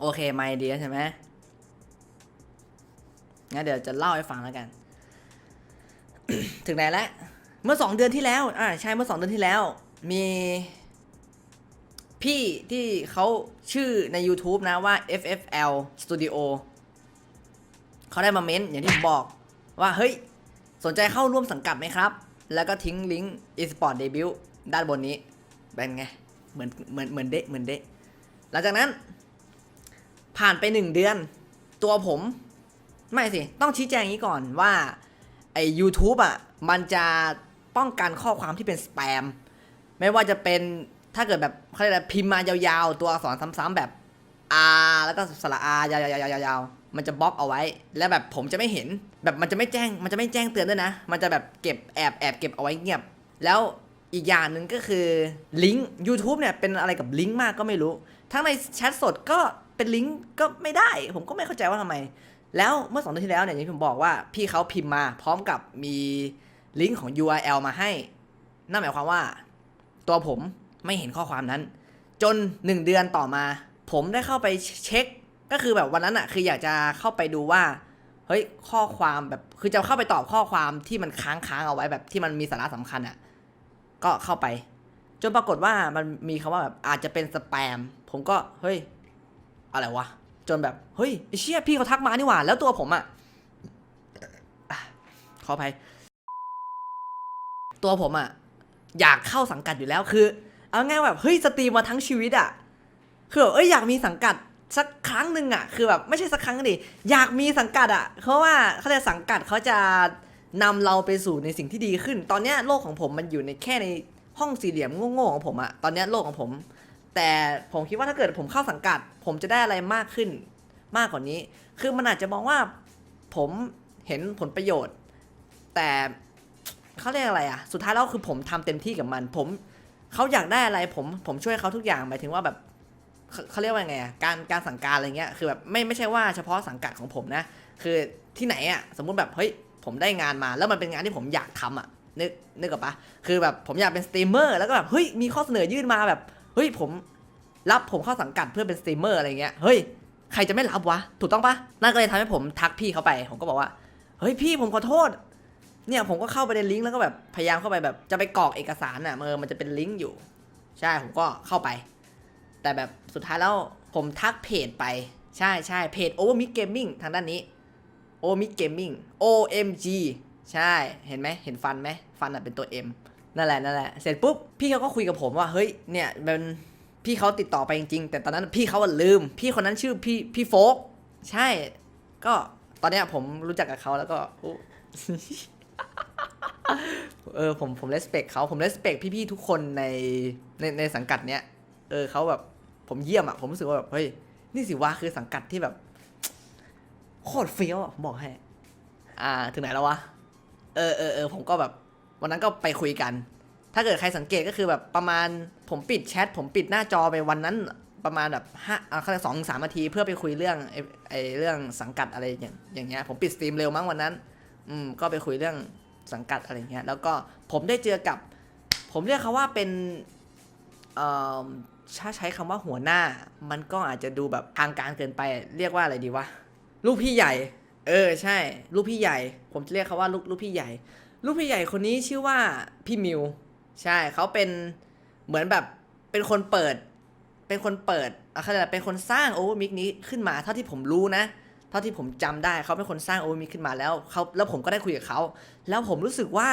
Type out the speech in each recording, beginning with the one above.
โอเคไม่ดีใช่ไหมงั้นเดี๋ยวจะเล่าให้ฟังแล้วกัน ถึงไหนแล้วเมื่อสองเดือนที่แล้ว อ่าใช่เมื่อสองเดือนที่แล้ว มีพี่ที่เขาชื่อใน YouTube นะว่า FFL Studio เขาได้มาเม้นต์อย่างที่ผมบอกว่า เฮ้ย สนใจเข้าร่วมสังกัดไหมครับ แล้วก็ทิ้งลิงก์ eSport Debut ด้านบนนี้ เป็นไง เหมือนเหมือนเหมือนเดะเหมือนเดะหลังจากนั้น ผ่านไปหนึ่งเดือน ตัวผม ไม่สิ ต้องชี้แจงนี้ก่อนว่า ไอ้ YouTube อะ มันจะป้องกันข้อความที่เป็นสแปม ไม่ว่าจะเป็นถ้าเกิดแบบเขาเรียกอะไรพิมพ์มายาวๆ ตัวอักษรซ้ำๆแบบ R แล้วก็สระ R ยาวๆๆๆ มันจะบล็อกเอาไว้ แล้วแบบผมจะไม่เห็น แบบมันจะไม่แจ้ง มันจะไม่แจ้งเตือนด้วยนะ มันจะแบบเก็บแอบแอบเก็บเอาไว้เงียบ แล้วอีกอย่างหนึ่งก็คือลิงก์ u t u b e เนี่ยเป็นอะไรกับลิงก์มากก็ไม่รู้ ทั้งในแชทสดก็ เป็นลิงก์ก็ไม่ได้ ผมก็ไม่เข้าใจว่าทำไม แล้วเมื่อสองเดือนที่แล้วเนี่ยอย่างที่ผมบอกว่าพี่เขาพิมพ์มา พร้อมกับมีลิงก์ของ URL มาให้นั่นหมายความว่า ตัวผมไม่เห็นข้อความนั้น จน 1 เดือนต่อมา ผมได้เข้าไปเช็ค ก็คือแบบวันนั้นอะคืออยากจะเข้าไปดูว่าเฮ้ยข้อความแบบคือจะเข้าไปตอบข้อความที่มันค้างค้างเอาไว้แบบที่มันมีสาระสำคัญอะก็เข้าไป จนปรากฏว่ามันมีคำว่าแบบอาจจะเป็นสแปมผมก็เฮ้ย อะไรวะ จนแบบเฮ้ยไอ้เชี่ยพี่เขาทักมานี่หว่า แล้วตัวผมอะ่ะขออภัยตัวผมอะอยากเข้าสังกัดอยู่แล้วคือ เอาง่ายแบบเฮ้ยสตรีมมาทั้งชีวิตอะคือแบบเอ้ยอยากมีสังกัดสักครั้งหนึ่งอะคือแบบไม่ใช่สักครั้งดิอยากมีสังกัดอะเพราะว่าเขาจะสังกัดเขาจะนำเราไปสู่ในสิ่งที่ดีขึ้น ตอนเนี้ยโลกของผมมันอยู่ในแค่ในห้องสี่เหลี่ยมโง่ๆของผมอะตอนเนี้ยโลกของผม แต่ผมคิดว่าถ้าเกิดผมเข้าสังกัด ผมจะได้อะไรมากขึ้นมากกว่านี้ คือมันอาจจะมองว่าผมเห็นผลประโยชน์ แต่เขาเรียกอะไรอะสุดท้ายแล้วคือผมทำเต็มที่กับมัน ผมเขาอยากได้อะไรผมผมช่วยเขาทุกอย่างหมายถึงว่าแบบเขาเรียกว่าไงอะการการสั่งการอะไรเงี้ยคือแบบไม่ไม่ใช่ว่าเฉพาะสังกัดของผมนะ คือที่ไหนอะสมมุติแบบเฮ้ยผมได้งานมา แล้วมันเป็นงานที่ผมอยากทำอะนึกนึกกับปะคือแบบผมอยากเป็นสตรีมเมอร์แล้วก็แบบเฮ้ยมีข้อเสนอยื่นมาแบบ เฮ้ยผมรับผมเข้าสังกัดเพื่อเป็นสตรีมเมอร์อะไรเงี้ยเฮ้ยใครจะไม่รับวะ ถูกต้องปะนั่นก็เลยทำให้ผมทักพี่เขาไป ผมก็บอกว่า เฮ้ยพี่ผมขอโทษ เนี่ยผมก็เข้าไปในลิงก์แล้วก็แบบพยายามเข้าไปแบบจะไปกรอกเอกสารอะเออมันจะเป็นลิงก์อยู่ ใช่ผมก็เข้าไป แต่แบบสุดท้ายแล้วผมทักเพจไป ใช่ใช่เพจ Overmix Gaming ทางด้านนี้ Overmix Gaming OMG ใช่ เห็นไหมเห็นฟันไหมฟันอะเป็นตัว M นั่นแหละนั่นแหละเสร็จปุ๊บพี่เขาก็คุยกับผมว่าเฮ้ยเนี่ยเป็นพี่เขาติดต่อไปจริงๆแต่ตอนนั้นพี่เขาลืม พี่คนนั้นชื่อพี่พี่โฟก ใช่ ก็ตอนเนี้ยผมรู้จักกับเขาแล้วก็เออผมผมเลสเปกเขาผมเลสเปกพี่ๆทุกคนในในในสังกัดเนี้ยเออเขาแบบผมเยี่ยมอะผมรู้สึกว่าแบบเฮ้ยนี่สิว่าคือสังกัดที่แบบโคตรเฟี้ยวอะผมบอกให้ อ่า ถึงไหนแล้ววะ เออเออเออผมก็แบบ วันนั้นก็ไปคุยกัน ถ้าเกิดใครสังเกตก็คือแบบประมาณผมปิดแชทผมปิดหน้าจอไปวันนั้นประมาณแบบห้าอ่าเขาเรียกสองสามนาทีเพื่อไปคุยเรื่องไอ้ไอเรื่องสังกัดอะไรอย่างอย่างเงี้ยผมปิดสตรีมเร็วมั้งวันนั้น อืมก็ไปคุยเรื่องสังกัดอะไรเงี้ยแล้วก็ผมได้เจอกับ ผมเรียกเขาว่าเป็นเอ่อถ้าใช้คำว่าหัวหน้า มันก็อาจจะดูแบบทางการเกินไป เรียกว่าอะไรดีวะลูกพี่ใหญ่ เออใช่ ลูกพี่ใหญ่ ผมจะเรียกเขาว่าลูกลูกพี่ใหญ่ ลูกพี่ใหญ่คนนี้ชื่อว่าพี่มิว ใช่เขาเป็นเหมือนแบบเป็นคนเปิด เป็นคนเปิดอะเขาเรียกอะไรเป็นคนสร้างโอเวอร์มิกนี้ขึ้นมาเท่าที่ผมรู้นะ เท่าที่ผมจำได้เขาเป็นคนสร้างโอเวอร์มิกขึ้นมาแล้วเขาแล้วผมก็ได้คุยกับเขาแล้วผมรู้สึกว่า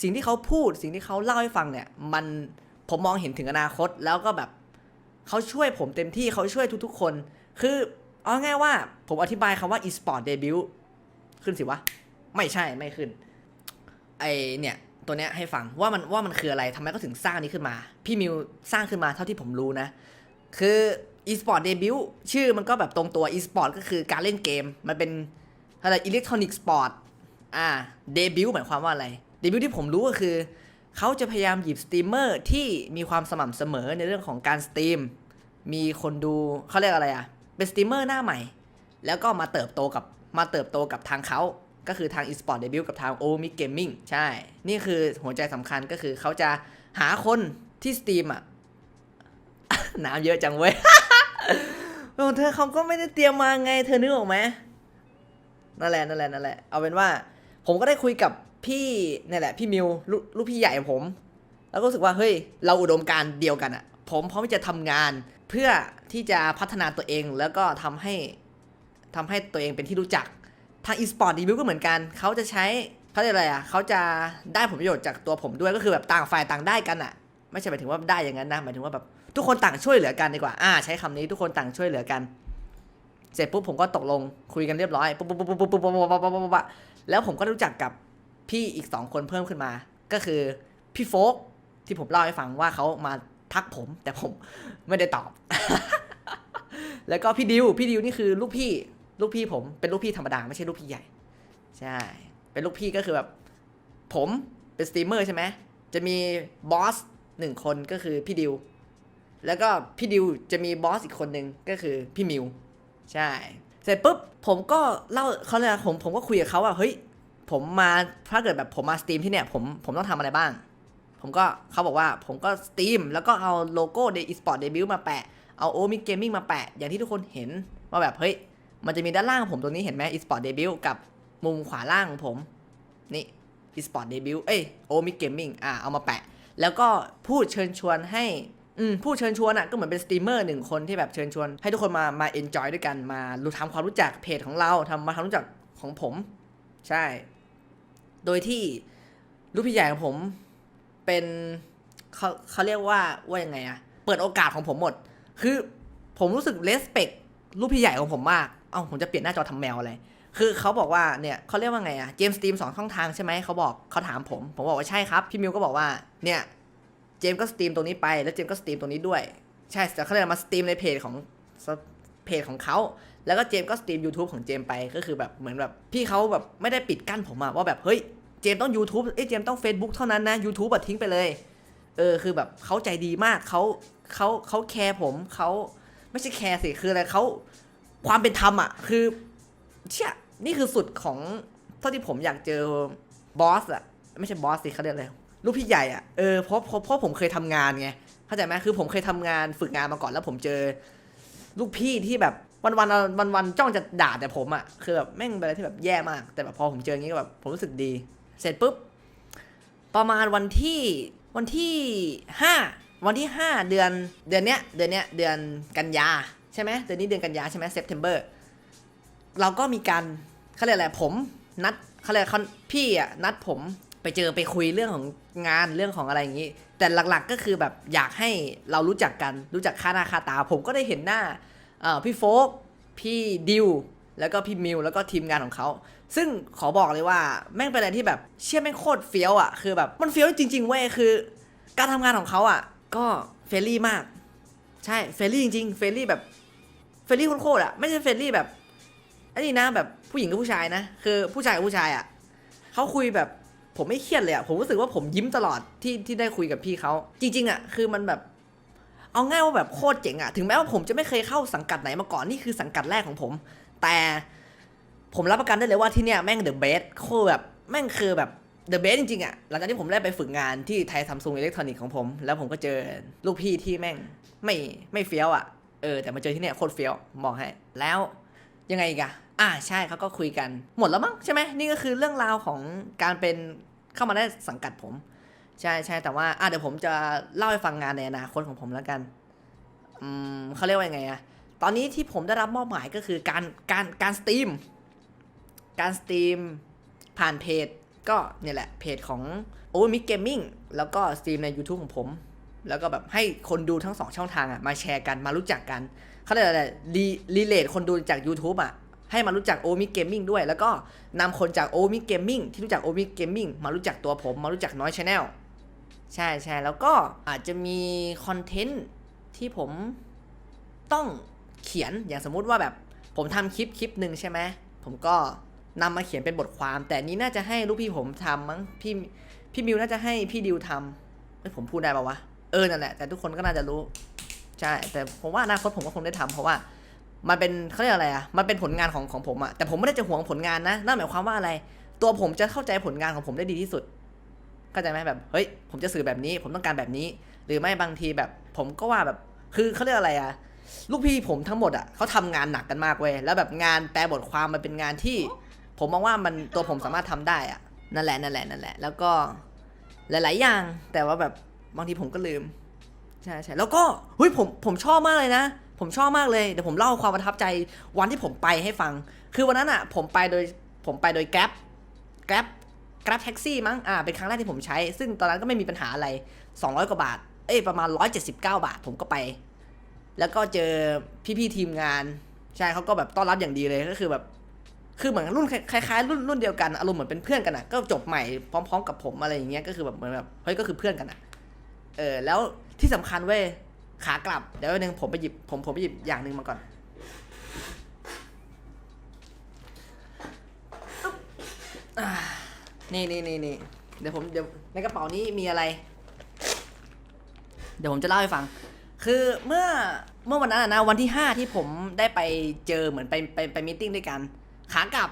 สิ่งที่เขาพูดสิ่งที่เขาเล่าให้ฟังเนี่ย มันผมมองเห็นถึงอนาคตแล้วก็แบบเขาช่วยผมเต็มที่เขาช่วยทุกๆคน คือเอาง่ายว่าผมอธิบายคำว่า e-sport debut ขึ้นสิวะ ไม่ใช่ไม่ขึ้น ไอเนี่ยตัวเนี้ยให้ฟังว่ามันว่ามันคืออะไรทำไมก็ถึงสร้างนี้ขึ้นมา พี่มิวสร้างขึ้นมาเท่าที่ผมรู้นะ คือ e-sport debut ชื่อมันก็แบบตรงตัว e-sport ก็คือการเล่นเกม มันเป็นอะไรอิเล็กทรอนิกส์สปอร์ตอ่า debut หมายความว่าอะไร debut ที่ผมรู้ก็คือ เขาจะพยายามหยิบสตรีมเมอร์ที่มีความสม่ำเสมอในเรื่องของการสตรีม มีคนดูเขาเรียกอะไรอะเป็นสตรีมเมอร์หน้าใหม่ แล้วก็มาเติบโตกับมาเติบโตกับทางเขา ก็คือทาง eSport Debut กับทาง o m i Gaming ใช่ นี่คือหัวใจสำคัญก็คือเขาจะหาคนที่สตรีมอะ น้ำเยอะจังเว้ยโอเธอเขาก็ไม่ได้เตรียมมาไง เธอนึกออกไหมนั่นแหละนั่นแหละนั่นแหละ เอาเป็นว่า ผมก็ได้คุยกับพี่นี่แหละ พี่มิวลูกลูกพี่ใหญ่ผม แล้วก็รู้สึกว่าเฮ้ย เราอุดมการณ์เดียวกันอะผมพร้อมที่จะทำงานเพื่อที่จะพัฒนาตัวเองแล้วก็ทำให้ทำให้ตัวเองเป็นที่รู้จัก ทาง e-sport debut ก็เหมือนกันเขาจะใช้เขาเรียกอะไรอะเขาจะได้ผลประโยชน์จากตัวผมด้วยก็คือแบบต่างฝ่ายต่างได้กันอะ ไม่ใช่หมายถึงว่าได้อย่างนั้นนะหมายถึงว่าแบบทุกคนต่างช่วยเหลือกันดีกว่าอ่า ใช้คำนี้ทุกคนต่างช่วยเหลือกัน เสร็จปุ๊บผมก็ตกลงคุยกันเรียบร้อยปุ๊บปุ๊บปุ๊บปุ๊บปุ๊บปุ๊บปุ๊บปุ๊บปุ๊บแล้วผมก็รู้จักกับพี่อีกสองคนเพิ่มขึ้นมา ก็คือพี่โฟกที่ผมเล่าให้ฟังว่าเขามาทักผม แต่ผมไม่ได้ตอบ แล้วก็พี่ดิวพี่ดิวนี่คือลูกพี่ ลูกพี่ผมเป็นลูกพี่ธรรมดาไม่ใช่ลูกพี่ใหญ่ ใช่ เป็นลูกพี่ก็คือแบบผมเป็นสตรีมเมอร์ใช่ไหมจะมีบอสหนึ่งคนก็คือพี่ดิว แล้วก็พี่ดิวจะมีบอสอีกคนหนึ่งก็คือพี่มิว ใช่ เสร็จปุ๊บผมก็เล่าเขาเลยผมผมก็คุยกับเขาว่าเฮ้ยผมมาถ้าเกิดแบบผมมาสตรีมที่เนี่ยผมผมต้องทำอะไรบ้าง ผมก็เขาบอกว่าผมก็สตรีมแล้วก็เอาโลโก้เดอีสปอร์ตเดบิวมาแปะ เอาโอมิเกมมิ่งมาแปะ อย่างที่ทุกคนเห็นว่าแบบเฮ้ย มันจะมีด้านล่างผมตรงนี้เห็นไหม eSport Debut กับมุมขวาล่างของผม นี่ eSport Debut เอ้ย Omic Gaming อ่าเอามาแปะ แล้วก็พูดเชิญชวนให้อืมพูดเชิญชวนอะก็เหมือนเป็นสตรีมเมอร์หนึ่งคนที่แบบเชิญชวน ให้ทุกคนมามาเอนจอยด้วยกันมารู้ทำความรู้จักเพจของเราทำมาทำรู้จักของผม ใช่ โดยที่ลูกพี่ใหญ่ของผมเป็นเขาเขาเรียกว่าว่ายังไงอะเปิดโอกาสของผมหมด คือผมรู้สึกเลสเปกลูกพี่ใหญ่ของผมมาก เอ้าผมจะเปลี่ยนหน้าจอทำแมวอะไร คือเขาบอกว่าเนี่ยเขาเรียกว่าไงอะเจมส์สตรีมสองช่องทางใช่ไหมเขาบอกเขาถามผม ผมบอกว่าใช่ครับ พี่มิวก็บอกว่าเนี่ยเจมส์ก็สตรีมตรงนี้ไปแล้วเจมส์ก็สตรีมตรงนี้ด้วย ใช่แต่เขาเรียกมาสตรีมในเพจของเพจของเขาแล้วก็เจมส์ก็สตรีม YouTube ของเจมส์ไปก็คือแบบเหมือนแบบพี่เขาแบบไม่ได้ปิดกั้นผมอะว่าแบบเฮ้ยเจมส์ต้อง YouTube เอ้ยเจมส์ต้อง Facebook เท่านั้นนะ YouTube อะทิ้งไปเลย เออคือแบบเขาใจดีมากเขาเขาเขาแคร์ผมเขาไม่ใช่แคร์สิคืออะไรเขา ความเป็นธรรมอะ คือเชี่ยนี่คือสุดของเท่าที่ผมอยากเจอบอสอะ ไม่ใช่บอสสิเขาเรียกอะไรลูกพี่ใหญ่อะเออเพราะเพราะเพราะผมเคยทำงานไงเข้าใจไหมคือผมเคยทำงานฝึกงานมาก่อนแล้วผมเจอ ลูกพี่ที่แบบวันวันวันวันจ้องจะด่าแต่ผมอะคือแบบแม่งเป็นอะไรที่แบบแย่มาก แต่แบบพอผมเจออย่างนี้ก็แบบผมรู้สึกดี เสร็จปุ๊บประมาณวันที่วันที่ห้าวันที่ห้าเดือนเดือนเนี้ยเดือนเนี้ยเดือนกันยา ช่ไหมเดือนนี้เดือนกันยาใช่ไหมเซปเทมเบอร์เราก็มีการเขาเรียกอะไรผมนัดเขาเรียกเขาพี่อะนัดผมไปเจอไปคุยเรื่องของงานเรื่องของอะไรอย่างนี้ แต่หลักๆก็คือแบบอยากให้เรารู้จักกันรู้จักค่าหน้าค่าตา ผมก็ได้เห็นหน้าพี่โฟกพี่ดิวแล้วก็พี่มิวแล้วก็ทีมงานของเขา ซึ่งขอบอกเลยว่าแม่งเป็นอะไรที่แบบเชี่ยแม่งโคตรเฟี้ยวอะคือแบบมันเฟี้ยวจริง ๆเว้ยคือ การทำงานของเขาอะก็เฟรนลี่มาก ใช่เฟรนลี่จริงๆเฟรนลี่แบบ เฟรนลี่โคตรอะไม่ใช่เฟรนลี่แบบอ้นี่นะแบบผู้หญิงกับผู้ชายนะคือผู้ชายกับผู้ชายอะเขาคุยแบบผมไม่เครียดเลยอะผมรู้สึกว่าผมยิ้มตลอดที่ที่ได้คุยกับพี่เขาจริง ๆอะคือมันแบบเอาง่ายว่าแบบโคตรเจ๋งอะถึงแม้ว่าผมจะไม่เคยเข้าสังกัดไหนมาก่อนนี่คือสังกัดแรกของผม แต่ผมรับประกันได้เลยว่าที่เนี่ยแม่งเดอะเบสโคแบบแม่งคือแบบเดอะเบสจริงๆอะหลังจากที่ผมได้ไปฝึกงานที่ไทยซัมซุงอิเล็กทรอนิกส์ของผม แล้วผมก็เจอลูกพี่ที่แม่งไม่ไม่เฟี้ยวอะ เออแต่มาเจอที่เนี่ยโคตรเฟี้ยวบอกให้ แล้วยังไงอีกอะอ่าใช่เขาก็คุยกันหมดแล้วมั้งใช่ไหมนี่ก็คือเรื่องราวของการเป็นเข้ามาได้สังกัดผม ใช่ใช่แต่ว่าอะเดี๋ยวผมจะเล่าให้ฟังงานในอนาคตของผมแล้วกันอืมเขาเรียกว่ายังไงอะตอนนี้ที่ผมได้รับมอบหมายก็คือการการการสตรีมการสตรีมผ่านเพจ ก็เนี่ยแหละเพจของ o m i Gaming แล้วก็สตรีมใน YouTube ของผม แล้วก็แบบให้คนดูทั้งสองช่องทางอะมาแชร์กันมารู้จักกันเขาเรียกอะไรรีรีเลทคนดูจาก YouTube อะให้มารู้จัก o m i Gaming ด้วย แล้วก็นำคนจาก o m i Gaming ที่รู้จัก o m i Gaming มารู้จักตัวผมมารู้จักน้อยชาแนลใช่ใช่แล้วก็อาจจะมีคอนเทนต์ที่ผมต้องเขียนอย่างสมมุติว่าแบบผมทำคลิปคลิปหนึ่งใช่ไหมผมก็นำมาเขียนเป็นบทความ แต่นี้น่าจะให้ลูกพี่ผมทำมั้งพี่พี่มิวน่าจะให้พี่ดิวทำเอ้ผมพูดได้ปะวะ เออนั่นแหละแต่ทุกคนก็น่าจะรู้ใช่แต่ผมว่าอนาคตผมก็คงได้ทำเพราะว่า มันเป็นเขาเรียกอะไรอะมันเป็นผลงานของของผมอะแต่ผมไม่ได้จะหวงผลงานนะนั่นหมายความว่าอะไร ตัวผมจะเข้าใจผลงานของผมได้ดีที่สุดเข้าใจไหมแบบเฮ้ยผมจะสื่อแบบนี้ ผมต้องการแบบนี้ หรือไม่บางทีแบบ ผมก็ว่าแบบคือเขาเรียกอะไรอะลูกพี่ผมทั้งหมดอะเขาทำงานหนักกันมากเว้ยแล้วแบบงานแปลบทความมันเป็นงานที่ ผมมองว่ามันตัวผมสามารถทำได้อะนั่นแหละนั่นแหละนั่นแหละ แล้วก็หลาย ๆ อย่างแต่ว่าแบบ บางทีผมก็ลืม ใช่ใช่แล้วก็เฮ้ยผมผมชอบมากเลยนะ ผมชอบมากเลย เดี๋ยวผมเล่าความประทับใจวันที่ผมไปให้ฟัง คือวันนั้นอะ ผมไปโดยผมไปโดยแกร็บแกร็บแกร็บแท็กซี่มั้งอ่าเป็นครั้งแรกที่ผมใช้ ซึ่งตอนนั้นก็ไม่มีปัญหาอะไร 200 กว่าบาท เอ้ยประมาณ 179 บาท ผมก็ไป แล้วก็เจอพี่ๆทีมงาน ใช่เขาก็แบบต้อนรับอย่างดีเลยก็คือแบบคือเหมือนรุ่นคล้ายๆรุ่นรุ่นเดียวกันอารมณ์เหมือนเป็นเพื่อนกันอะก็จบใหม่พร้อม ๆ กับผมอะไรอย่างเงี้ยก็คือแบบเหมือนแบบเฮ้ยก็คือเพื่อนกันอะ เออแล้วที่สำคัญเว้ยขากลับเดี๋ยววันหนึงผมไปหยิบผมผมไปหยิบอย่างหนึ่งมาก่อนนี่นี่นี่นี่เดี๋ยวผมเดี๋ยวในกระเป๋านี้มีอะไร เดี๋ยวผมจะเล่าให้ฟัง คือเมื่อเมื่อวันนั้นนะวันที่5ที่ผมได้ไปเจอเหมือนไปไปไปมีติ้งด้วยกันขากลับ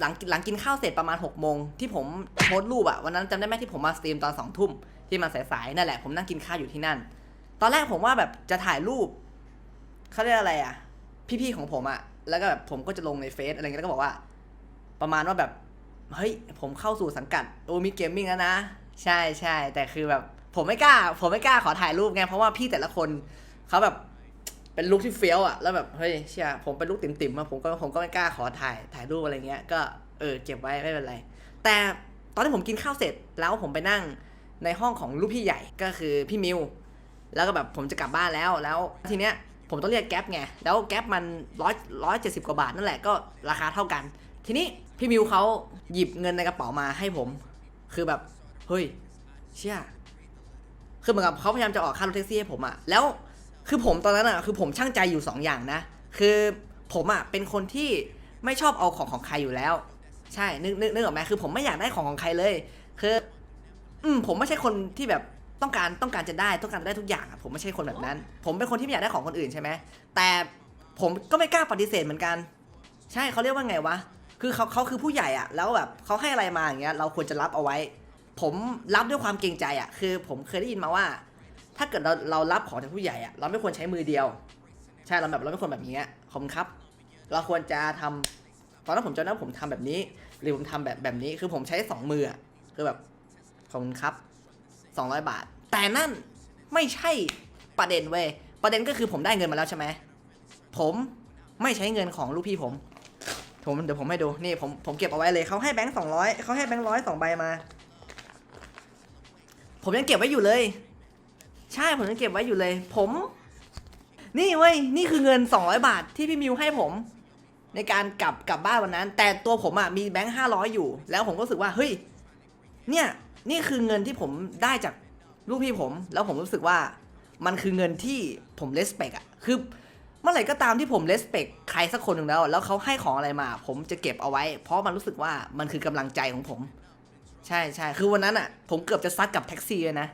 หลังหลังกินข้าวเสร็จประมาณ6กโมงที่ผมโพสต์รูปอะวันนั้นจำได้ไหมที่ผมมาสตรีมตอนสองทุ่ม ที่มาสายๆนั่นแหละ ผมนั่งกินข้าวอยู่ที่นั่น ตอนแรกผมว่าแบบจะถ่ายรูปเขาเรียกอะไรอะพี่ๆของผมอะแล้วก็แบบผมก็จะลงในเฟซอะไรเงี้ยแล้วก็บอกว่า ประมาณว่าแบบ เฮ้ย ผมเข้าสู่สังกัดโอมิเกมมิ่งแล้วนะ ใช่ใช่แต่คือแบบ ผมไม่กล้า ผมไม่กล้าขอถ่ายรูปไง เพราะว่าพี่แต่ละคนเขาแบบเป็นลุคที่เฟี้ยวอะแล้วแบบ เฮ้ยเชี่ยผมเป็นลุคติ่มๆมาผมก็ผมก็ไม่กล้าขอถ่ายถ่ายรูปอะไรเงี้ย ก็เออเก็บไว้ไม่เป็นไร แต่ตอนที่ผมกินข้าวเสร็จแล้วผมไปนั่ง ในห้องของลูกพี่ใหญ่ก็คือพี่มิวแล้วก็แบบผมจะกลับบ้านแล้วแล้วทีเนี้ยผมต้องเรียกแก๊ปไงแล้วแก๊ปมันร้อยร้อยเจ็ดสิบกว่าบาทนั่นแหละก็ราคาเท่ากัน ทีนี้พี่มิวเขาหยิบเงินในกระเป๋ามาให้ผม คือแบบเฮ้ยเชี่ยคือเหมือนกับเขาพยายามจะออกค่ารถแท็กซี่ให้ผมอะแล้วคือผมตอนนั้นอะคือผมช่างใจอยู่สองอย่างนะ คือผมอะเป็นคนที่ไม่ชอบเอาของของใครอยู่แล้ว ใช่นึกนึกนึกออกไหมคือผมไม่อยากได้ของของใครเลย คือ อืมผมไม่ใช่คนที่แบบต้องการต้องการจะได้ต้องการจะได้ทุกอย่างอะผมไม่ใช่คนแบบนั้น ผมเป็นคนที่ไม่อยากได้ของคนอื่นใช่ไหมแต่ผมก็ไม่กล้าปฏิเสธเหมือนกัน ใช่เขาเรียกว่าไงวะคือเขาเขาคือผู้ใหญ่อะแล้วแบบเขาให้อะไรมาอย่างเงี้ย เราควรจะรับเอาไว้ ผมรับด้วยความเกรงใจอะคือ ผมเคยได้ยินมาว่า ถ้าเกิดเราเรารับของจากผู้ใหญ่อะเราไม่ควรใช้มือเดียว ใช่เราแบบเราไม่ควรแบบนี้ขอบคุณครับ เราควรจะทำตอนนั้นผมจำได้ว่าผมทำแบบนี้ หรือผมทำแบบแบบนี้คือผมใช้สองมืออะคือแบบ ขอบคุณครับสองร้อยบาท แต่นั่นไม่ใช่ประเด็นเว้ยประเด็นก็คือผมได้เงินมาแล้วใช่ไหมผมไม่ใช้เงินของลูกพี่ผมผมเดี๋ยวผมให้ดูนี่ผมผมเก็บเอาไว้เลยเขาให้แบงค์สองร้อยเขาให้แบงค์ร้อยสองใบมา ผมยังเก็บไว้อยู่เลย ใช่ผมยังเก็บไว้อยู่เลย ผม นี่เว้ยนี่คือเงิน200บาทที่พี่มิวให้ผม ในการกลับกลับบ้านวันนั้น แต่ตัวผมอะมีแบงค์ห้าร้อยอยู่ แล้วผมก็รู้สึกว่าเฮ้ยเนี่ย นี่คือเงินที่ผมได้จากลูกพี่ผม แล้วผมรู้สึกว่ามันคือเงินที่ผมเลสเปกอะคือเมื่อไหร่ก็ตามที่ผมเลสเปกใครสักคนหนึ่งแล้ว แล้วเขาให้ของอะไรมา ผมจะเก็บเอาไว้ เพราะมันรู้สึกว่ามันคือกำลังใจของผม ใช่ใช่คือวันนั้นอะผมเกือบจะซัดกับแท็กซี่เลยนะ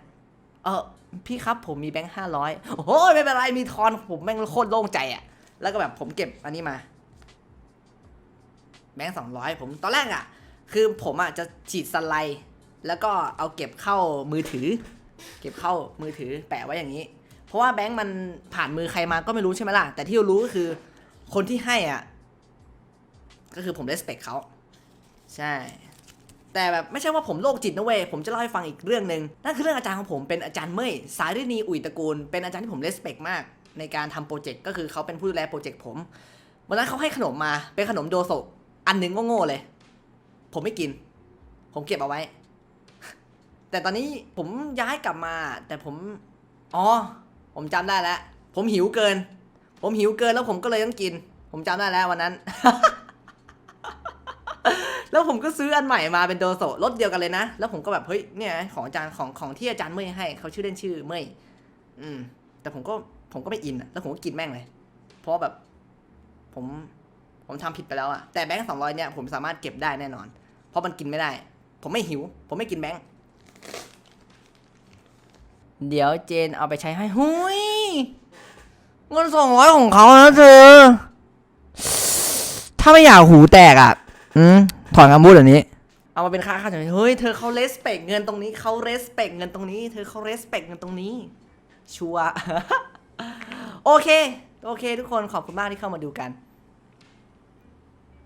เออพี่ครับผมมีแบงค์ห้าร้อยโอ้ยไม่เป็นไรมีทอนผมแม่งโคตรโล่งใจอะ่ะแล้วก็แบบผมเก็บอันนี้มา แบงค์สองร้อยผมตอนแรกอะ่ะคือผมอะจะฉีดสไลด์ แล้วก็เอาเก็บเข้ามือถือ เก็บเข้ามือถือแปะไว้อย่างนี้ เพราะว่าแบงค์มันผ่านมือใครมาก็ไม่รู้ใช่ไหมล่ะ แต่ที่เรารู้ก็คือ คนที่ให้อะ ก็คือผมเลสเปคเขาใช่ แต่แบบไม่ใช่ว่าผมโรคจิตนะเว้ยผมจะเล่าให้ฟังอีกเรื่องหนึ่งนั่นคือเรื่องอาจารย์ของผมเป็นอาจารย์เมยสายรินีอุ่ยตระกูล เป็นอาจารย์ที่ผมเลสเปกมาก ในการทำโปรเจกต์ก็คือเขาเป็นผู้ดูแลโปรเจกต์ผมวันนั้นเขาให้ขนมมาเป็นขนมโดโซะอันหนึ่งก็โง่ๆเลย ผมไม่กิน ผมเก็บเอาไว้ แต่ตอนนี้ผมย้ายกลับมา แต่ผมอ๋อผมจำได้แล้ว ผมหิวเกิน ผมหิวเกินแล้วผมก็เลยต้องกิน ผมจำได้แล้ววันนั้น แล้วผมก็ซื้ออันใหม่มาเป็นโดโซรถเดียวกันเลยนะ แล้วผมก็แบบเฮ้ยเนี่ยของอาจารย์ของของที่อาจารย์เมย์ให้เขาชื่อเล่นชื่อเมย์อืม แต่ผมก็ผมก็ไม่อินแล้วผมก็กินแม่งเลย เพราะแบบ ผมผมทำผิดไปแล้วอะแต่แบงค์สองร้อยเนี่ยผมสามารถเก็บได้แน่นอน เพราะมันกินไม่ได้ ผมไม่หิว ผมไม่กินแบงค์ เดี๋ยวเจนเอาไปใช้ให้หุยเงินสองร้อยของเขานะเธอ ถ้าไม่อยากหูแตกอะ อืมถอนคำพูดแบบนี้ เอามาเป็นค่าค่าเฉยเฮ้ย เธอเขาเลสเปกเงินตรงนี้เขาเรสเปกเงินตรงนี้ เธอเขาเรสเปกเงินตรงนี้ ชัวร์โอเค โอเค ทุกคนขอบคุณมากที่เข้ามาดูกัน